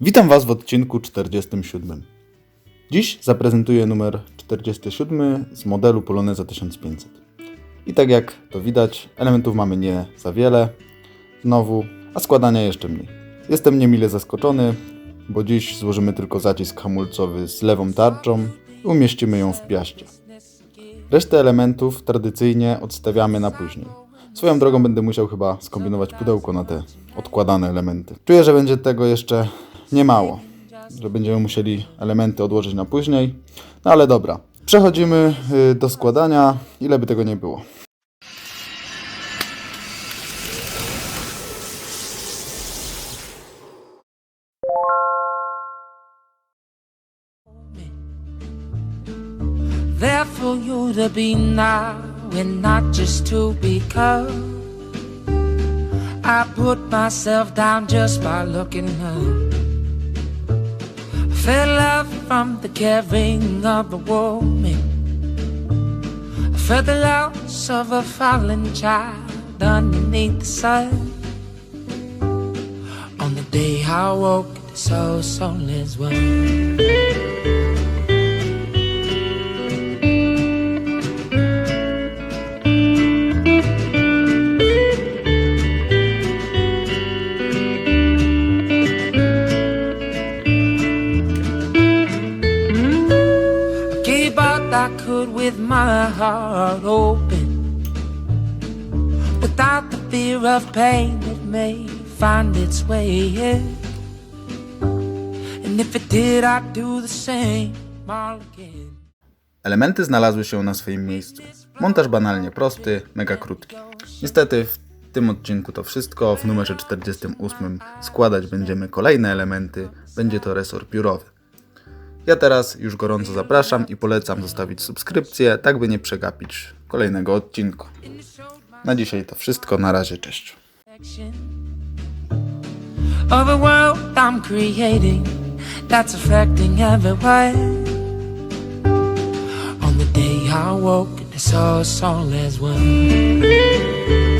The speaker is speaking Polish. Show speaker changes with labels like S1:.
S1: Witam Was w odcinku 47. Dziś zaprezentuję numer 47 z modelu Poloneza 1500. I tak jak to widać, elementów mamy nie za wiele, znowu, a składania jeszcze mniej. Jestem niemile zaskoczony, bo dziś złożymy tylko zacisk hamulcowy z lewą tarczą i umieścimy ją w piaście. Resztę elementów tradycyjnie odstawiamy na później. Swoją drogą będę musiał chyba skombinować pudełko na te odkładane elementy. Czuję, że będzie tego jeszcze niemało, że będziemy musieli elementy odłożyć na później. No ale dobra, przechodzimy y, do składania, ile by tego nie było.
S2: I put myself down just by looking up. Felt love from the caring of a woman. I felt the loss of a fallen child underneath the sun. On the day I woke, the soul soulless one. All I could with my heart open. Without the fear of pain that may find its way in. And if it did, I'd do the same all again.
S1: Elementy znalazły się na swoim miejscu. Montaż banalnie prosty, mega krótki. Niestety w tym odcinku to wszystko. W numerze 48 składać będziemy kolejne elementy. Będzie to resor piórowy. Ja teraz już gorąco zapraszam i polecam zostawić subskrypcję, tak by nie przegapić kolejnego odcinku. Na dzisiaj to wszystko. Na razie, cześć.
S2: I woke, the soul, soul as one.